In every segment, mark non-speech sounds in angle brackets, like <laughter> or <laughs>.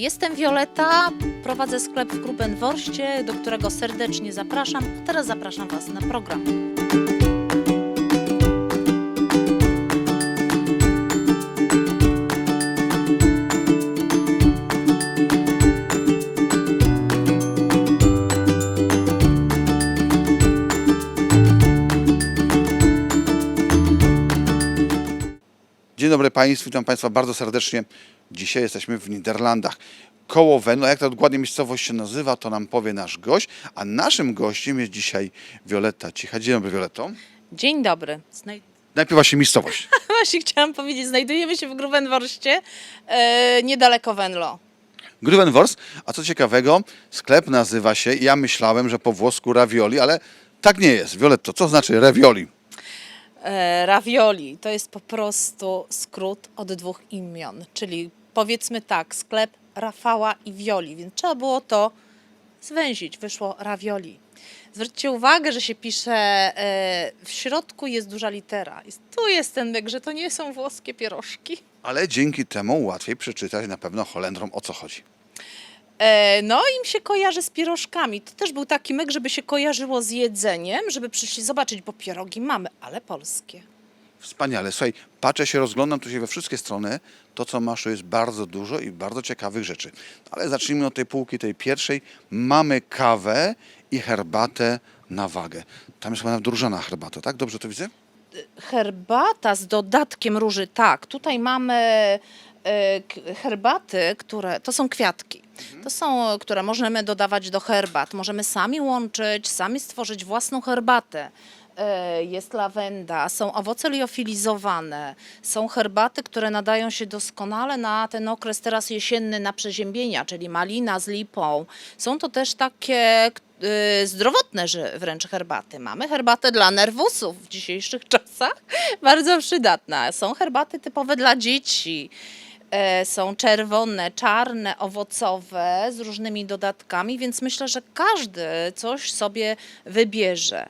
Jestem Wioleta, prowadzę sklep w Grubenworście, do którego serdecznie zapraszam. Teraz zapraszam Was na program. Dzień dobry Państwu, witam Państwa bardzo serdecznie. Dzisiaj jesteśmy w Niderlandach. Koło Venlo, jak ta dokładnie miejscowość się nazywa, to nam powie nasz gość, a naszym gościem jest dzisiaj Wioletta Cicha. Dzień dobry Violetto. Dzień dobry. Znaj- Najpierw właśnie miejscowość. <laughs> Właśnie chciałam powiedzieć, znajdujemy się w Grubenworście, e, niedaleko Venlo. Gruvenwors, a co ciekawego, sklep nazywa się, ja myślałem, że po włosku ravioli, ale tak nie jest. Violetto, co znaczy ravioli? E, ravioli to jest po prostu skrót od dwóch imion, czyli powiedzmy tak, sklep Rafała i Wioli, więc trzeba było to zwęzić, wyszło ravioli. Zwróćcie uwagę, że się pisze, e, w środku jest duża litera. Tu jest ten myk, że to nie są włoskie pierożki. Ale dzięki temu łatwiej przeczytać na pewno Holendrom o co chodzi. E, No, im się kojarzy z pierożkami. To też był taki myk, żeby się kojarzyło z jedzeniem, żeby przyszli zobaczyć, bo pierogi mamy, ale polskie. Wspaniale. Słuchaj, patrzę się, rozglądam tu się we wszystkie strony. To, co masz, to jest bardzo dużo i bardzo ciekawych rzeczy. Ale zacznijmy od tej półki, tej pierwszej. Mamy kawę i herbatę na wagę. Tam jest chyba różana herbata, tak? Dobrze to widzę? Herbata z dodatkiem róży, tak. Tutaj mamy herbaty, które to są kwiatki. To są, które możemy dodawać do herbat. Możemy sami łączyć, sami stworzyć własną herbatę. E, Jest lawenda, są owoce liofilizowane, są herbaty, które nadają się doskonale na ten okres teraz jesienny, na przeziębienia, czyli malina z lipą. Są to też takie y, zdrowotne wręcz herbaty. Mamy herbatę dla nerwusów w dzisiejszych czasach, <laughs> bardzo przydatna. Są herbaty typowe dla dzieci. E, Są czerwone, czarne, owocowe z różnymi dodatkami, więc myślę, że każdy coś sobie wybierze.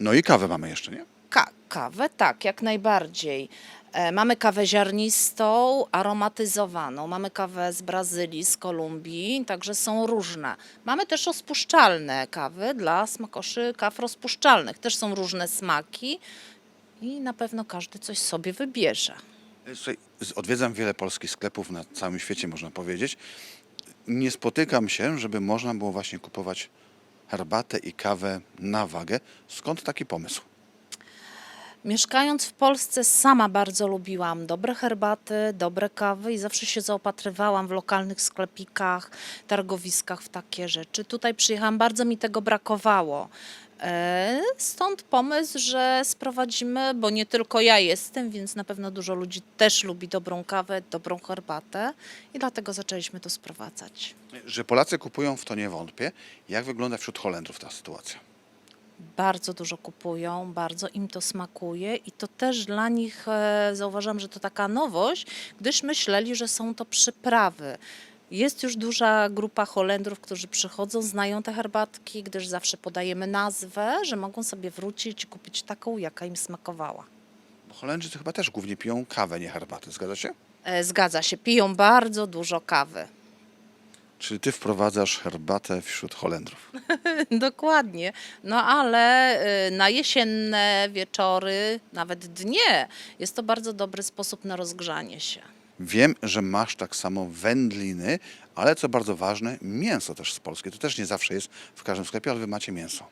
No i kawę mamy jeszcze, nie? Ka- kawę, tak, jak najbardziej. E, Mamy kawę ziarnistą, aromatyzowaną, mamy kawę z Brazylii, z Kolumbii, także są różne. Mamy też rozpuszczalne kawy dla smakoszy kaw rozpuszczalnych. Też są różne smaki i na pewno każdy coś sobie wybierze. Odwiedzam wiele polskich sklepów na całym świecie, można powiedzieć. Nie spotykam się, żeby można było właśnie kupować herbatę i kawę na wagę. Skąd taki pomysł? Mieszkając w Polsce, sama bardzo lubiłam dobre herbaty, dobre kawy i zawsze się zaopatrywałam w lokalnych sklepikach, targowiskach w takie rzeczy. Tutaj przyjechałam, bardzo mi tego brakowało. E, Stąd pomysł, że sprowadzimy, bo nie tylko ja jestem, więc na pewno dużo ludzi też lubi dobrą kawę, dobrą herbatę i dlatego zaczęliśmy to sprowadzać. Że Polacy kupują, w to nie wątpię. Jak wygląda wśród Holendrów ta sytuacja? bardzo dużo kupują, bardzo im to smakuje i to też dla nich e, zauważam, że to taka nowość, gdyż myśleli, że są to przyprawy. Jest już duża grupa Holendrów, którzy przychodzą, znają te herbatki, gdyż zawsze podajemy nazwę, że mogą sobie wrócić i kupić taką, jaka im smakowała. Bo Holendrzy to chyba też głównie piją kawę, nie herbatę. Zgadza się? E, Zgadza się, piją bardzo dużo kawy. Czyli ty wprowadzasz herbatę wśród Holendrów. <laughs> Dokładnie. No ale y, na jesienne wieczory, nawet dnie, jest to bardzo dobry sposób na rozgrzanie się. Wiem, że masz tak samo wędliny, ale co bardzo ważne, mięso też z Polski. To też nie zawsze jest w każdym sklepie, ale wy macie mięso.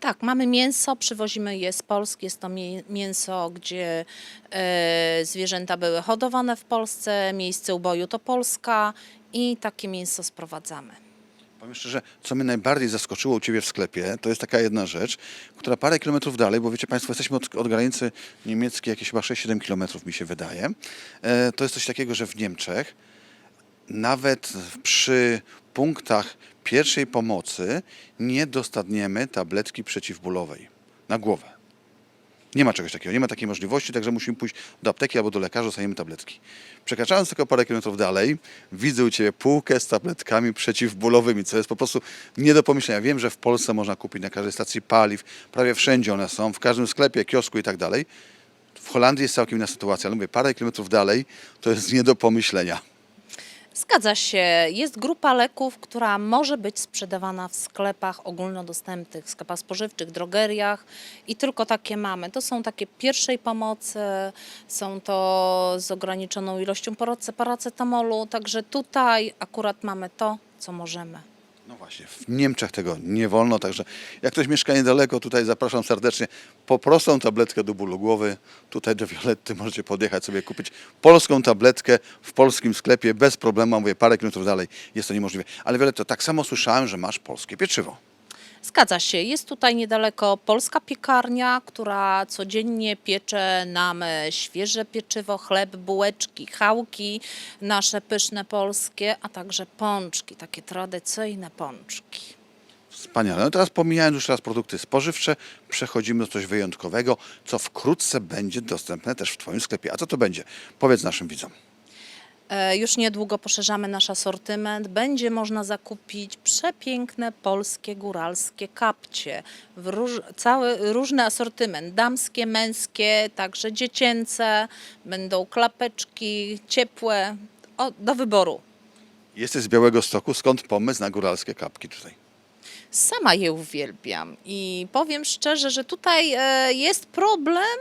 Tak, mamy mięso, przywozimy je z Polski. Jest to mię- mięso, gdzie e, zwierzęta były hodowane w Polsce, miejsce uboju to Polska i takie mięso sprowadzamy. Powiem szczerze, co mnie najbardziej zaskoczyło u Ciebie w sklepie, to jest taka jedna rzecz, która parę kilometrów dalej, bo wiecie Państwo, jesteśmy od, od granicy niemieckiej jakieś chyba 6-7 kilometrów mi się wydaje. E, to jest coś takiego, że w Niemczech nawet przy punktach pierwszej pomocy nie dostatniemy tabletki przeciwbólowej na głowę. Nie ma czegoś takiego, nie ma takiej możliwości, także musimy pójść do apteki albo do lekarza, dostaniemy tabletki. Przekraczając tylko parę kilometrów dalej, widzę u Ciebie półkę z tabletkami przeciwbólowymi, co jest po prostu nie do pomyślenia. Wiem, że w Polsce można kupić na każdej stacji paliw, prawie wszędzie one są, w każdym sklepie, kiosku i tak dalej. W Holandii jest całkiem inna sytuacja, ale mówię, parę kilometrów dalej to jest nie do pomyślenia. Zgadza się. Jest grupa leków, która może być sprzedawana w sklepach ogólnodostępnych, sklepach spożywczych, drogeriach i tylko takie mamy. To są takie pierwszej pomocy, są to z ograniczoną ilością parace- paracetamolu, także tutaj akurat mamy to, co możemy. No właśnie, w Niemczech tego nie wolno, także jak ktoś mieszka niedaleko, tutaj zapraszam serdecznie po prostą tabletkę do bólu głowy. Tutaj do Violetty możecie podjechać sobie kupić polską tabletkę w polskim sklepie bez problemu, mówię parę kilometrów dalej, jest to niemożliwe. Ale Violetto, tak samo słyszałem, że masz polskie pieczywo. Zgadza się. Jest tutaj niedaleko polska piekarnia, która codziennie piecze nam świeże pieczywo, chleb, bułeczki, chałki, nasze pyszne polskie, a także pączki, takie tradycyjne pączki. Wspaniale. No teraz pomijając już teraz produkty spożywcze, przechodzimy do coś wyjątkowego, co wkrótce będzie dostępne też w Twoim sklepie. A co to będzie? Powiedz naszym widzom. E, Już niedługo poszerzamy nasz asortyment. Będzie można zakupić przepiękne polskie góralskie kapcie. Róż, cały różny asortyment. Damskie, męskie, także dziecięce. Będą klapeczki ciepłe. O, do wyboru. Jesteś z Białego Stoku, skąd pomysł na góralskie kapki tutaj? Sama je uwielbiam i powiem szczerze, że tutaj e, jest problem,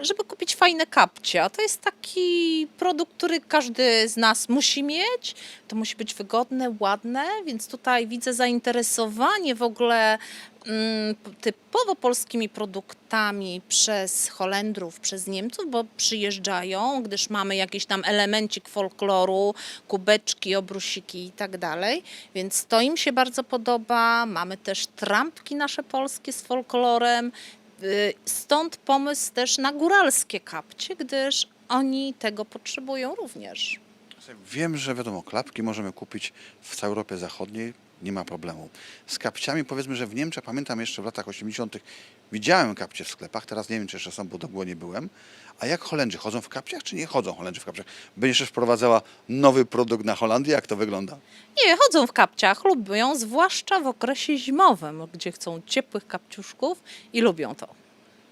żeby kupić fajne kapcie. A to jest taki produkt, który każdy z nas musi mieć. To musi być wygodne, ładne, więc tutaj widzę zainteresowanie w ogóle mm, typowo polskimi produktami przez Holendrów, przez Niemców, bo przyjeżdżają, gdyż mamy jakiś tam elemencik folkloru, kubeczki, obrusiki i tak dalej, więc to im się bardzo podoba. Mamy też trampki nasze polskie z folklorem, stąd pomysł też na góralskie kapcie, gdyż oni tego potrzebują również. Wiem, że wiadomo, klapki możemy kupić w całej Europie Zachodniej, nie ma problemu. Z kapciami powiedzmy, że w Niemczech, pamiętam jeszcze w latach 80. widziałem kapcie w sklepach, teraz nie wiem, czy jeszcze są, bo długo nie byłem. A jak Holendrzy chodzą w kapciach, czy nie chodzą Holendrzy w kapciach? Będziesz też wprowadzała nowy produkt na Holandię, jak to wygląda? Nie, chodzą w kapciach, lubią, zwłaszcza w okresie zimowym, gdzie chcą ciepłych kapciuszków i lubią to.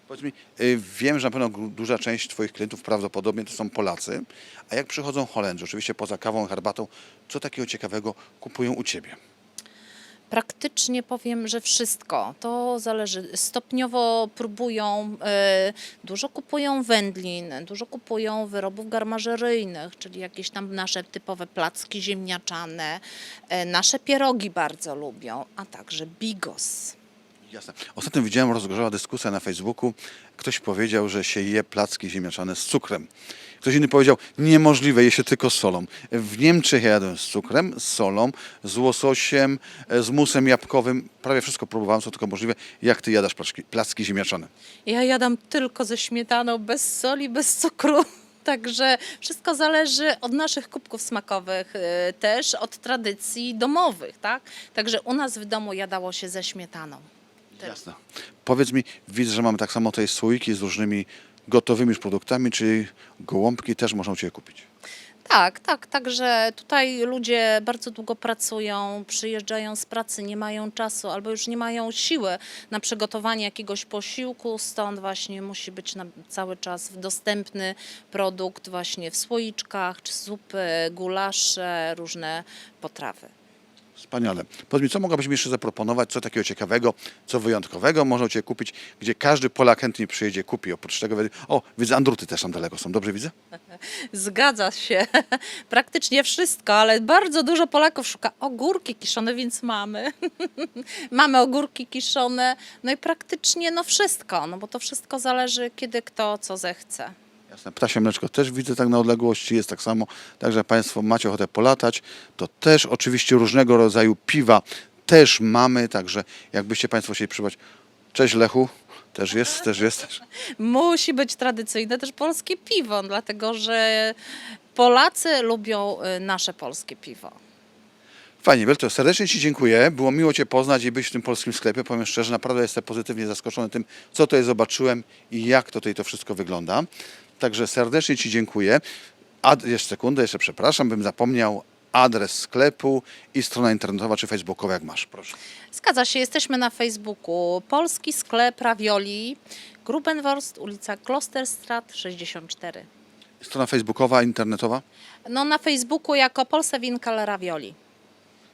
Powiedz mi, y, wiem, że na pewno duża część Twoich klientów prawdopodobnie to są Polacy, a jak przychodzą Holendrzy, oczywiście poza kawą, herbatą, co takiego ciekawego kupują u Ciebie? Praktycznie powiem, że wszystko. To zależy. Stopniowo próbują, e, dużo kupują wędlin, dużo kupują wyrobów garmażeryjnych, czyli jakieś tam nasze typowe placki ziemniaczane. E, nasze pierogi bardzo lubią, a także bigos. Jasne. Ostatnio widziałem, rozgorzała dyskusja na Facebooku. Ktoś powiedział, że się je placki ziemniaczane z cukrem. Ktoś inny powiedział, niemożliwe, je się tylko z solą. W Niemczech ja jadłem z cukrem, z solą, z łososiem, e, z musem jabłkowym. Prawie wszystko próbowałem, co tylko możliwe. Jak ty jadasz placki, placki ziemniaczane? Ja jadam tylko ze śmietaną, bez soli, bez cukru. <laughs> Także wszystko zależy od naszych kubków smakowych, e, też od tradycji domowych, tak? Także u nas w domu jadało się ze śmietaną. Jasne. Powiedz mi, widzę, że mamy tak samo tutaj słoiki z różnymi gotowymi już produktami, czyli gołąbki też można u Ciebie kupić. Tak, tak, także tutaj ludzie bardzo długo pracują, przyjeżdżają z pracy, nie mają czasu albo już nie mają siły na przygotowanie jakiegoś posiłku, stąd właśnie musi być na cały czas dostępny produkt właśnie w słoiczkach, czy zupy, gulasze, różne potrawy. Wspaniale. Powiedz mi, co mogłabyś mi jeszcze zaproponować, co takiego ciekawego, co wyjątkowego można u Ciebie kupić, gdzie każdy Polak chętnie przyjedzie, kupi. Oprócz tego, o, widzę, Andruty też tam daleko są, dobrze widzę? <laughs> Zgadza się. <laughs> Praktycznie wszystko, ale bardzo dużo Polaków szuka ogórki kiszone, więc mamy. <laughs> mamy ogórki kiszone, no i praktycznie no wszystko, no bo to wszystko zależy kiedy kto co zechce. Jasne. Ptasie mleczko też widzę tak na odległości, jest tak samo. Także jak Państwo macie ochotę polatać, to też oczywiście różnego rodzaju piwa też mamy, także jakbyście Państwo chcieli przybywać. Cześć Lechu, też jest, też jest. Też. <laughs> Musi być tradycyjne też polskie piwo, dlatego że Polacy lubią y, nasze polskie piwo. Fajnie, Belto, serdecznie Ci dziękuję. Było miło Cię poznać i być w tym polskim sklepie. Powiem szczerze, naprawdę jestem pozytywnie zaskoczony tym, co tutaj zobaczyłem i jak tutaj to wszystko wygląda. Także serdecznie Ci dziękuję. Ad, jeszcze sekundę, jeszcze przepraszam, bym zapomniał adres sklepu i strona internetowa czy facebookowa, jak masz, proszę. Zgadza się, jesteśmy na Facebooku. Polski sklep Ravioli, Grubenworst, ulica Klosterstrat 64. Strona facebookowa, internetowa? No na Facebooku jako Polsce Winkal Ravioli.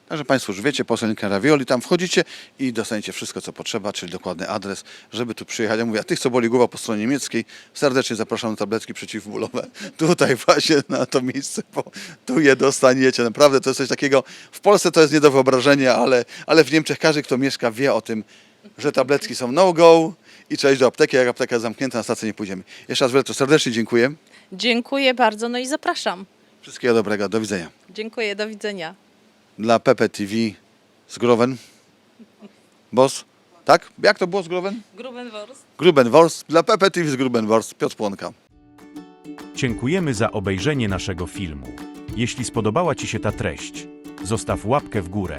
Także Państwo już wiecie, poselnika Ravioli, tam wchodzicie i dostaniecie wszystko, co potrzeba, czyli dokładny adres, żeby tu przyjechać. Ja mówię, a tych, co boli głowa po stronie niemieckiej, serdecznie zapraszam na tabletki przeciwbólowe. <laughs> Tutaj właśnie na to miejsce, bo tu je dostaniecie. Naprawdę to jest coś takiego, w Polsce to jest nie do wyobrażenia, ale, ale w Niemczech każdy, kto mieszka, wie o tym, że tabletki są no-go i trzeba iść do apteki, jak apteka jest zamknięta, na stację nie pójdziemy. Jeszcze raz wielce serdecznie dziękuję. Dziękuję bardzo, no i zapraszam. Wszystkiego dobrego, do widzenia. Dziękuję, do widzenia. Dla Pepe TV z Groven. Boss? Tak? Jak to było z Groven? Grubenwurst. Grubenwors. Dla Pepe TV z Grubenwors. Piotr Płonka. Dziękujemy za obejrzenie naszego filmu. Jeśli spodobała Ci się ta treść, zostaw łapkę w górę.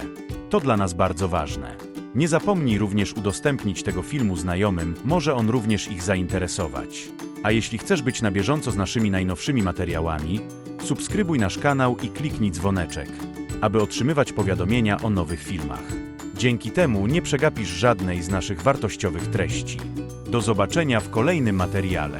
To dla nas bardzo ważne. Nie zapomnij również udostępnić tego filmu znajomym, może on również ich zainteresować. A jeśli chcesz być na bieżąco z naszymi najnowszymi materiałami, subskrybuj nasz kanał i kliknij dzwoneczek, aby otrzymywać powiadomienia o nowych filmach. Dzięki temu nie przegapisz żadnej z naszych wartościowych treści. Do zobaczenia w kolejnym materiale.